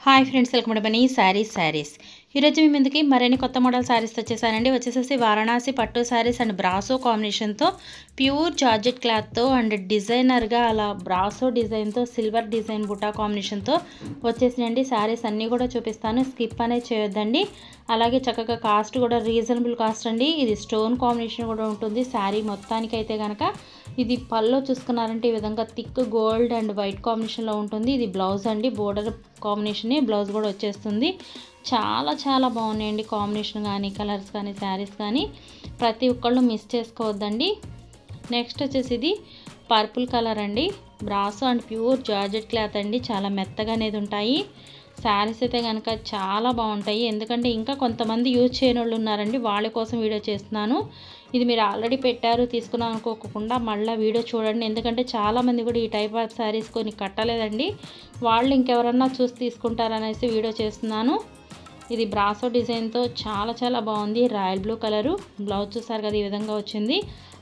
Hi friends welcome to Bunny Sarees sarees ఈరోజు మీ ముందుకి మరిన్ని కొత్త మోడల్ శారీస్ వచ్చేసానండి వచ్చేసేసి వారణాసి పట్టు శారీస్ అండ్ బ్రాసో కాంబినేషన్తో ప్యూర్ జార్జెట్ క్లాత్తో అండ్ డిజైనర్గా అలా బ్రాసో డిజైన్తో సిల్వర్ డిజైన్ బుటా కాంబినేషన్తో వచ్చేసినండి శారీస్ అన్నీ కూడా చూపిస్తాను. స్కిప్ అనేది చేయొద్దండి. అలాగే చక్కగా కాస్ట్ కూడా రీజనబుల్ కాస్ట్ అండి. ఇది స్టోన్ కాంబినేషన్ కూడా ఉంటుంది. శారీ మొత్తానికి అయితే కనుక ఇది పళ్ళు చూసుకున్నారంటే ఈ విధంగా థిక్ గోల్డ్ అండ్ వైట్ కాంబినేషన్లో ఉంటుంది. ఇది బ్లౌజ్ అండి. బోర్డర్ కాంబినేషన్ బ్లౌజ్ కూడా వచ్చేస్తుంది. చాలా చాలా బాగున్నాయండి కాంబినేషన్ కానీ కలర్స్ కానీ శారీస్ కానీ ప్రతి ఒక్కళ్ళు మిస్ చేసుకోవద్దండి. నెక్స్ట్ వచ్చేసి ఇది పర్పుల్ కలర్ అండి. Brasso and pure georgette cloth అండి. చాలా మెత్తగా అనేది ఉంటాయి. శారీస్ అయితే కనుక చాలా బాగుంటాయి. ఎందుకంటే ఇంకా కొంతమంది యూజ్ చేయని వాళ్ళు ఉన్నారండి. వాళ్ళ కోసం వీడియో చేస్తున్నాను. ఇది మీరు ఆల్రెడీ పెట్టారు తీసుకున్నాం అనుకోకుండా మళ్ళీ వీడియో చూడండి. ఎందుకంటే చాలామంది కూడా ఈ టైప్ ఆఫ్ శారీస్ కొన్ని కట్టలేదండి. వాళ్ళు ఇంకెవరన్నా చూసి తీసుకుంటారనేసి వీడియో చేస్తున్నాను. ఇది బ్రాసో డిజైన్తో చాలా చాలా బాగుంది. రాయల్ బ్లూ కలరు బ్లౌజ్ చూసారు కదా ఈ విధంగా వచ్చింది.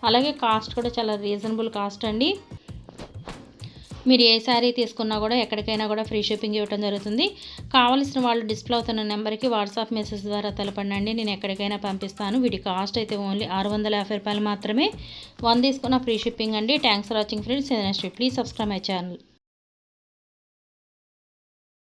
అలాగే కాస్ట్ కూడా చాలా రీజనబుల్ కాస్ట్ అండి. మీరు ఏ శారీ తీసుకున్నా కూడా ఎక్కడికైనా కూడా ఫ్రీ షిప్పింగ్ ఇవ్వడం జరుగుతుంది. కావలసిన వాళ్ళు డిస్ప్లే అవుతున్న నెంబర్కి వాట్సాప్ మెసేజ్ ద్వారా తెలపండి నేను ఎక్కడికైనా పంపిస్తాను. వీటి కాస్ట్ అయితే ఓన్లీ ఆరు వందల యాభై రూపాయలు మాత్రమే. వన్ తీసుకున్న ఫ్రీ షిప్పింగ్ అండి. Thanks for watching friends next please subscribe my channel